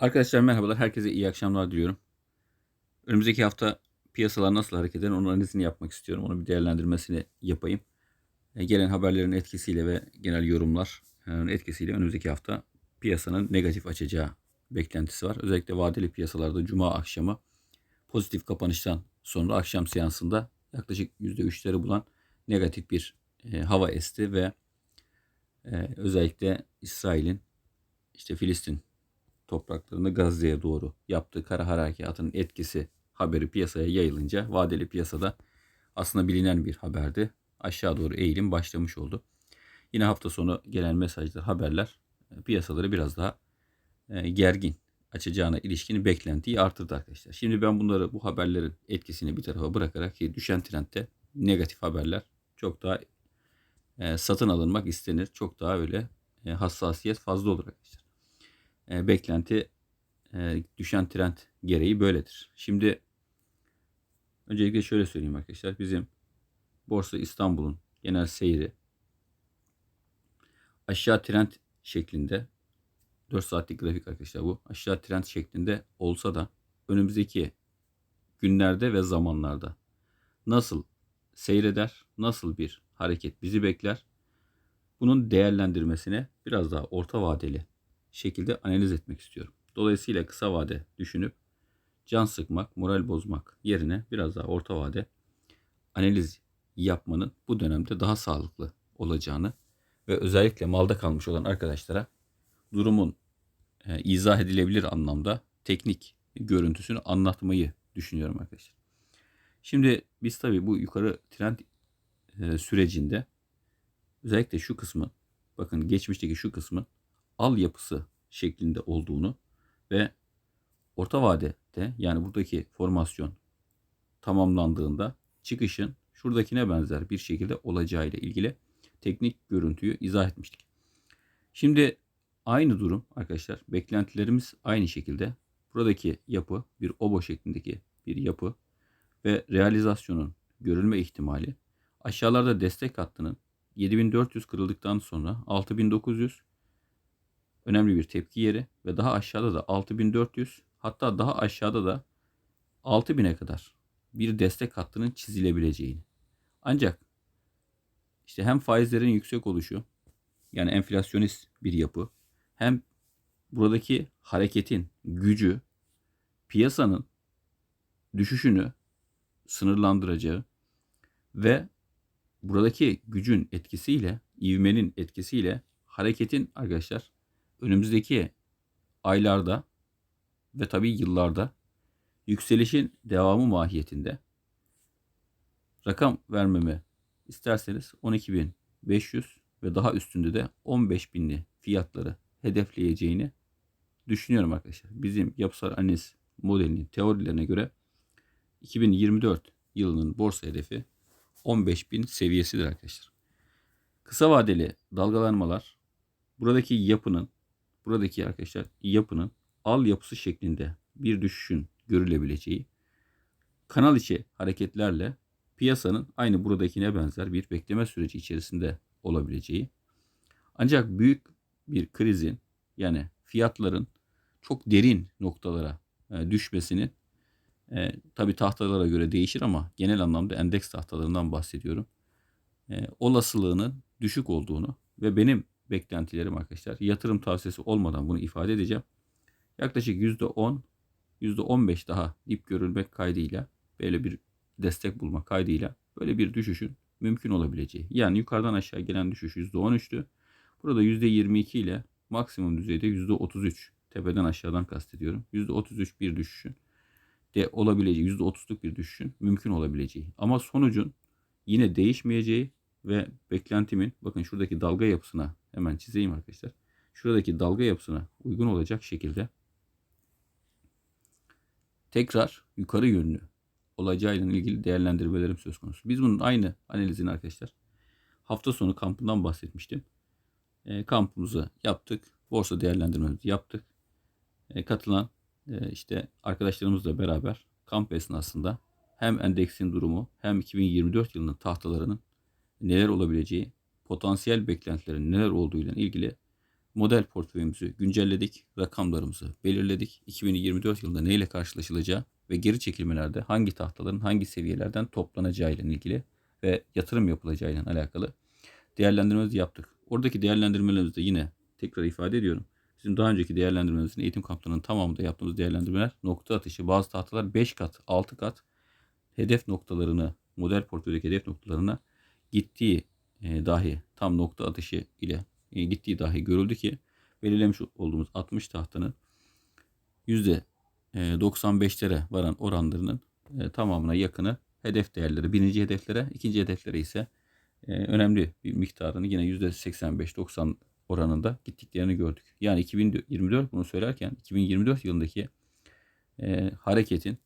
Arkadaşlar merhabalar. Herkese iyi akşamlar diliyorum. Önümüzdeki hafta piyasalar nasıl hareket eder onun analizini yapmak istiyorum. Onun bir değerlendirmesini yapayım. E, Gelen haberlerin etkisiyle ve genel yorumlar e, etkisiyle önümüzdeki hafta piyasanın negatif açacağı beklentisi var. Özellikle vadeli piyasalarda cuma akşamı pozitif kapanıştan sonra akşam seansında yaklaşık %3'leri bulan negatif bir e, hava esti ve e, özellikle İsrail'in işte Filistin topraklarını Gazze'ye doğru yaptığı kara harekatının etkisi haberi piyasaya yayılınca vadeli piyasada aslında bilinen bir haberdi. Aşağı doğru eğilim başlamış oldu. Yine hafta sonu gelen mesajlar, haberler e, piyasaları biraz daha e, gergin açacağına ilişkin beklentiyi artırdı arkadaşlar. Şimdi ben bunları bu haberlerin etkisini bir tarafa bırakarak ki düşen trendte negatif haberler çok daha e, satın alınmak istenir. Çok daha öyle e, hassasiyet fazla olur arkadaşlar. E, beklenti e, düşen trend gereği böyledir. Şimdi öncelikle şöyle söyleyeyim arkadaşlar. Bizim Borsa İstanbul'un genel seyri aşağı trend şeklinde 4 saatlik grafik arkadaşlar bu. Aşağı trend şeklinde olsa da önümüzdeki günlerde ve zamanlarda nasıl seyreder, nasıl bir hareket bizi bekler? Bunun değerlendirmesine biraz daha orta vadeli şekilde analiz etmek istiyorum. Dolayısıyla kısa vade düşünüp can sıkmak, moral bozmak yerine biraz daha orta vade analiz yapmanın bu dönemde daha sağlıklı olacağını ve özellikle malda kalmış olan arkadaşlara durumun e, izah edilebilir anlamda teknik görüntüsünü anlatmayı düşünüyorum arkadaşlar. Şimdi biz tabii bu yukarı trend e, sürecinde özellikle şu kısmı bakın geçmişteki şu kısmın al yapısı şeklinde olduğunu ve orta vadede yani buradaki formasyon tamamlandığında çıkışın şuradakine benzer bir şekilde olacağı ile ilgili teknik görüntüyü izah etmiştik. Şimdi aynı durum arkadaşlar beklentilerimiz aynı şekilde buradaki yapı bir obo şeklindeki bir yapı ve realizasyonun görülme ihtimali aşağılarda destek hattının 7400 kırıldıktan sonra 6900 önemli bir tepki yeri ve daha aşağıda da 6400 hatta daha aşağıda da 6000'e kadar bir destek hattının çizilebileceğini. Ancak işte hem faizlerin yüksek oluşu yani enflasyonist bir yapı hem buradaki hareketin gücü piyasanın düşüşünü sınırlandıracağı ve buradaki gücün etkisiyle, ivmenin etkisiyle hareketin arkadaşlar önümüzdeki aylarda ve tabii yıllarda yükselişin devamı mahiyetinde rakam vermemi isterseniz 12.500 ve daha üstünde de 15.000'li fiyatları hedefleyeceğini düşünüyorum arkadaşlar. Bizim yapısal analiz modelinin teorilerine göre 2024 yılının borsa hedefi 15.000 seviyesidir arkadaşlar. Kısa vadeli dalgalanmalar buradaki yapının buradaki arkadaşlar yapının al yapısı şeklinde bir düşüşün görülebileceği kanal içi hareketlerle piyasanın aynı buradakine benzer bir bekleme süreci içerisinde olabileceği ancak büyük bir krizin yani fiyatların çok derin noktalara e, düşmesinin e, tabi tahtalara göre değişir ama genel anlamda endeks tahtalarından bahsediyorum. E, olasılığının düşük olduğunu ve benim beklentilerim arkadaşlar. Yatırım tavsiyesi olmadan bunu ifade edeceğim. Yaklaşık %10, %15 daha dip görülmek kaydıyla böyle bir destek bulma kaydıyla böyle bir düşüşün mümkün olabileceği. Yani yukarıdan aşağı gelen düşüş %13'tü. Burada %22 ile maksimum düzeyde %33 tepeden aşağıdan kastediyorum. %33 bir düşüşün de olabileceği, %30'luk bir düşüşün mümkün olabileceği. Ama sonucun yine değişmeyeceği ve beklentimin bakın şuradaki dalga yapısına hemen çizeyim arkadaşlar. Şuradaki dalga yapısına uygun olacak şekilde tekrar yukarı yönlü olacağıyla ilgili değerlendirmelerim söz konusu. Biz bunun aynı analizini arkadaşlar hafta sonu kampından bahsetmiştim. E, kampımızı yaptık. Borsa değerlendirmemizi yaptık. E, katılan e, işte arkadaşlarımızla beraber kamp esnasında hem endeksin durumu hem 2024 yılının tahtalarının neler olabileceği, potansiyel beklentilerin neler olduğuyla ilgili model portföyümüzü güncelledik, rakamlarımızı belirledik. 2024 yılında neyle karşılaşılacağı ve geri çekilmelerde hangi tahtaların hangi seviyelerden toplanacağı ile ilgili ve yatırım yapılacağı ile alakalı değerlendirmemizi yaptık. Oradaki değerlendirmelerimizde yine tekrar ifade ediyorum. Bizim daha önceki değerlendirmemizin eğitim kamplarının tamamında yaptığımız değerlendirmeler nokta atışı. Bazı tahtalar 5 kat, 6 kat hedef noktalarını, model portföydeki hedef noktalarına gittiği e, dahi tam nokta atışı ile e, gittiği dahi görüldü ki belirlemiş olduğumuz 60 tahtanın %95'lere varan oranlarının e, tamamına yakını hedef değerleri. Birinci hedeflere, ikinci hedeflere ise e, önemli bir miktarını yine %85-90 oranında gittiklerini gördük. Yani 2024 bunu söylerken 2024 yılındaki e, hareketin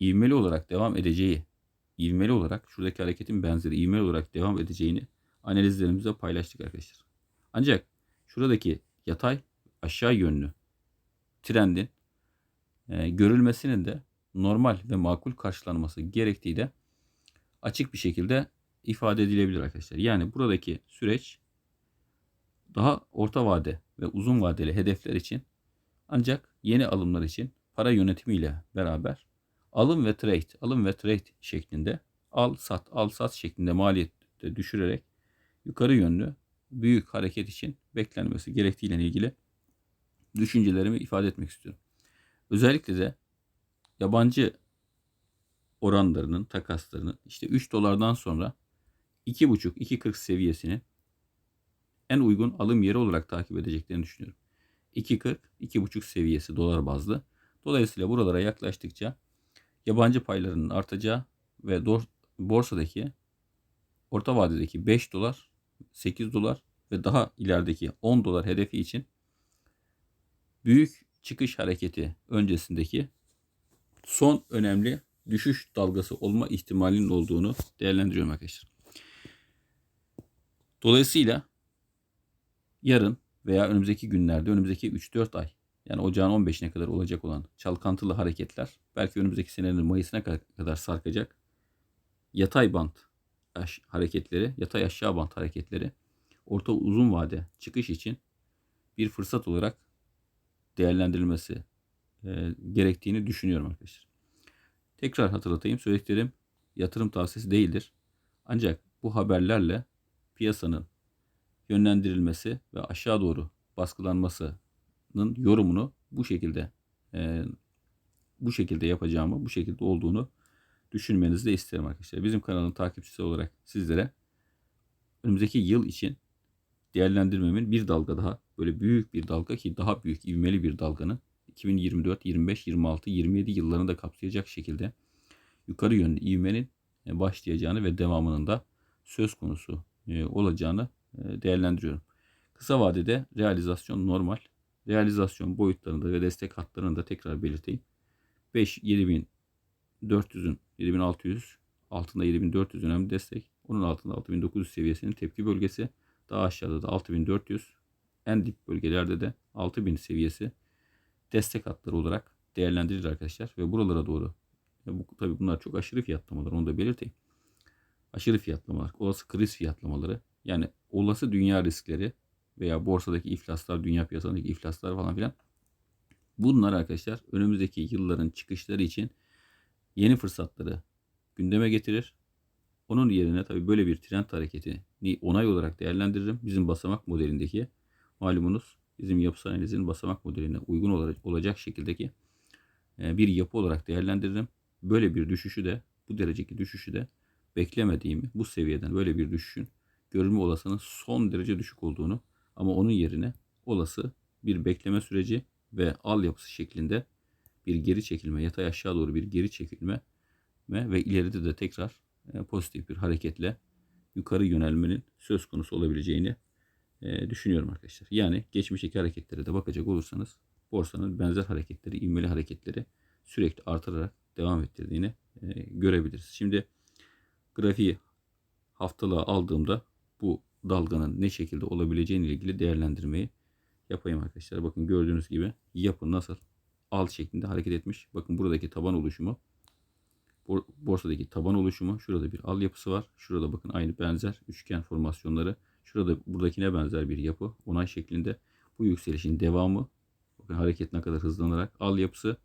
ivmeli olarak devam edeceği, ivmeli olarak şuradaki hareketin benzeri ivmeli olarak devam edeceğini analizlerimizde paylaştık arkadaşlar. Ancak şuradaki yatay aşağı yönlü trendin e, görülmesinin de normal ve makul karşılanması gerektiği de açık bir şekilde ifade edilebilir arkadaşlar. Yani buradaki süreç daha orta vade ve uzun vadeli hedefler için ancak yeni alımlar için para yönetimiyle beraber alım ve trade, alım ve trade şeklinde al sat al sat şeklinde maliyette düşürerek yukarı yönlü büyük hareket için beklenmesi gerektiğiyle ilgili düşüncelerimi ifade etmek istiyorum. Özellikle de yabancı oranlarının takaslarının işte 3 dolardan sonra 2.5-2.40 seviyesini en uygun alım yeri olarak takip edeceklerini düşünüyorum. 2.40, 2.5 seviyesi dolar bazlı. Dolayısıyla buralara yaklaştıkça yabancı paylarının artacağı ve borsadaki orta vadedeki 5 dolar, 8 dolar ve daha ilerideki 10 dolar hedefi için büyük çıkış hareketi öncesindeki son önemli düşüş dalgası olma ihtimalinin olduğunu değerlendiriyorum arkadaşlar. Dolayısıyla yarın veya önümüzdeki günlerde, önümüzdeki 3-4 ay yani ocağın 15'ine kadar olacak olan çalkantılı hareketler belki önümüzdeki senenin Mayıs'ına kadar sarkacak yatay bant hareketleri, yatay aşağı bant hareketleri orta uzun vade çıkış için bir fırsat olarak değerlendirilmesi e, gerektiğini düşünüyorum arkadaşlar. Tekrar hatırlatayım. Söylediklerim yatırım tavsiyesi değildir. Ancak bu haberlerle piyasanın yönlendirilmesi ve aşağı doğru baskılanmasının yorumunu bu şekilde e, bu şekilde yapacağımı, bu şekilde olduğunu düşünmenizi de isterim arkadaşlar. Bizim kanalın takipçisi olarak sizlere önümüzdeki yıl için değerlendirmemin bir dalga daha böyle büyük bir dalga ki daha büyük ivmeli bir dalganın 2024, 25, 26, 27 yıllarını da kapsayacak şekilde yukarı yönlü ivmenin e, başlayacağını ve devamının da söz konusu e, olacağını e, değerlendiriyorum. Kısa vadede realizasyon normal. Realizasyon boyutlarında ve destek hatlarını da tekrar belirteyim. 5 7400'ün 7600 altında 7400 önemli destek. Onun altında 6900 seviyesinin tepki bölgesi. Daha aşağıda da 6400. En dip bölgelerde de 6000 seviyesi destek hatları olarak değerlendirilir arkadaşlar. Ve buralara doğru bu, tabii bunlar çok aşırı fiyatlamalar onu da belirteyim. Aşırı fiyatlamalar, olası kriz fiyatlamaları yani olası dünya riskleri veya borsadaki iflaslar, dünya piyasalarındaki iflaslar falan filan bunlar arkadaşlar önümüzdeki yılların çıkışları için yeni fırsatları gündeme getirir. Onun yerine tabii böyle bir trend hareketini onay olarak değerlendiririm. Bizim basamak modelindeki malumunuz bizim yapısal analizinin basamak modeline uygun olacak şekildeki bir yapı olarak değerlendiririm. Böyle bir düşüşü de bu dereceki düşüşü de beklemediğimi bu seviyeden böyle bir düşüşün görülme olasılığının son derece düşük olduğunu ama onun yerine olası bir bekleme süreci ve al yapısı şeklinde bir geri çekilme, yatay aşağı doğru bir geri çekilme ve ileride de tekrar e, pozitif bir hareketle yukarı yönelmenin söz konusu olabileceğini e, düşünüyorum arkadaşlar. Yani geçmişteki hareketlere de bakacak olursanız borsanın benzer hareketleri, ivmeli hareketleri sürekli artırarak devam ettirdiğini e, görebiliriz. Şimdi grafiği haftalığa aldığımda bu dalganın ne şekilde olabileceğine ilgili değerlendirmeyi yapayım arkadaşlar. Bakın gördüğünüz gibi yapı nasıl al şeklinde hareket etmiş. Bakın buradaki taban oluşumu borsadaki taban oluşumu. Şurada bir al yapısı var. Şurada bakın aynı benzer üçgen formasyonları. Şurada buradakine benzer bir yapı. Onay şeklinde. Bu yükselişin devamı bakın hareket ne kadar hızlanarak al yapısı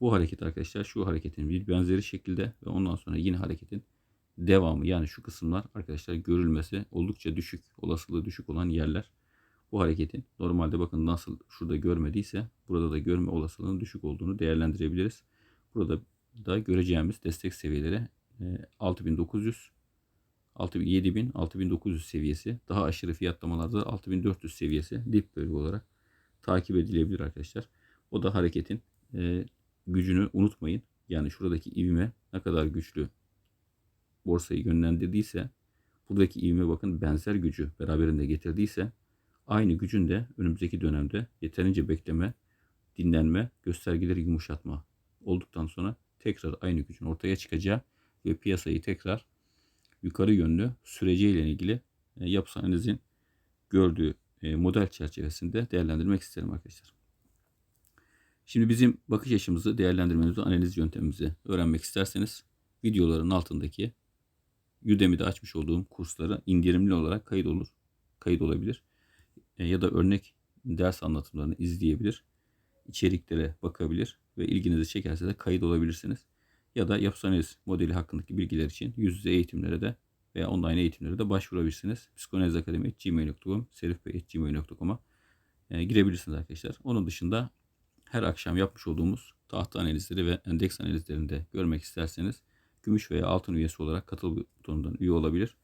bu hareket arkadaşlar şu hareketin bir benzeri şekilde ve ondan sonra yine hareketin devamı yani şu kısımlar arkadaşlar görülmesi oldukça düşük olasılığı düşük olan yerler. Bu hareketin normalde bakın nasıl şurada görmediyse burada da görme olasılığının düşük olduğunu değerlendirebiliriz. Burada da göreceğimiz destek seviyeleri e, 6900 6000, 7000, 6900 seviyesi. Daha aşırı fiyatlamalarda 6400 seviyesi dip bölge olarak takip edilebilir arkadaşlar. O da hareketin e, gücünü unutmayın. Yani şuradaki ivme ne kadar güçlü borsayı yönlendirdiyse buradaki ivme bakın benzer gücü beraberinde getirdiyse aynı gücün de önümüzdeki dönemde yeterince bekleme, dinlenme, göstergeleri yumuşatma olduktan sonra tekrar aynı gücün ortaya çıkacağı ve piyasayı tekrar yukarı yönlü süreciyle ilgili e, yapısal analizin gördüğü e, model çerçevesinde değerlendirmek isterim arkadaşlar. Şimdi bizim bakış açımızı, değerlendirmemizi, analiz yöntemimizi öğrenmek isterseniz videoların altındaki Udemy'de açmış olduğum kurslara indirimli olarak kayıt olur, kayıt olabilir. E, ya da örnek ders anlatımlarını izleyebilir, içeriklere bakabilir ve ilginizi çekerse de kayıt olabilirsiniz. Ya da yapısal modeli hakkındaki bilgiler için yüz yüze eğitimlere de veya online eğitimlere de başvurabilirsiniz. psikanalizakademi.gmail.com serifbey.gmail.com'a e, girebilirsiniz arkadaşlar. Onun dışında her akşam yapmış olduğumuz tahta analizleri ve endeks analizlerini de görmek isterseniz gümüş veya altın üyesi olarak katıl butonundan üye olabilir.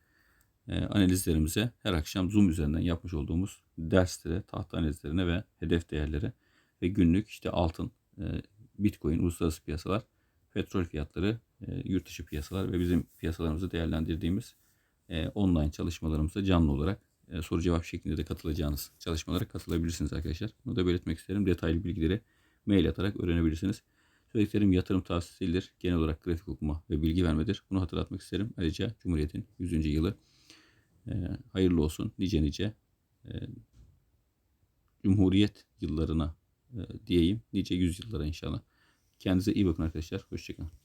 E, analizlerimize her akşam Zoom üzerinden yapmış olduğumuz derslere, tahta analizlerine ve hedef değerlere ve günlük işte altın, e, bitcoin, uluslararası piyasalar, petrol fiyatları, e, yurt dışı piyasalar ve bizim piyasalarımızı değerlendirdiğimiz e, online çalışmalarımıza canlı olarak soru cevap şeklinde de katılacağınız çalışmalara katılabilirsiniz arkadaşlar. Bunu da belirtmek isterim. Detaylı bilgileri mail atarak öğrenebilirsiniz. Söylediklerim yatırım tavsiyesi değildir. Genel olarak grafik okuma ve bilgi vermedir. Bunu hatırlatmak isterim. Ayrıca Cumhuriyet'in 100. yılı e, hayırlı olsun. Nice nice e, Cumhuriyet yıllarına e, diyeyim. Nice yüzyıllara inşallah. Kendinize iyi bakın arkadaşlar. Hoşçakalın.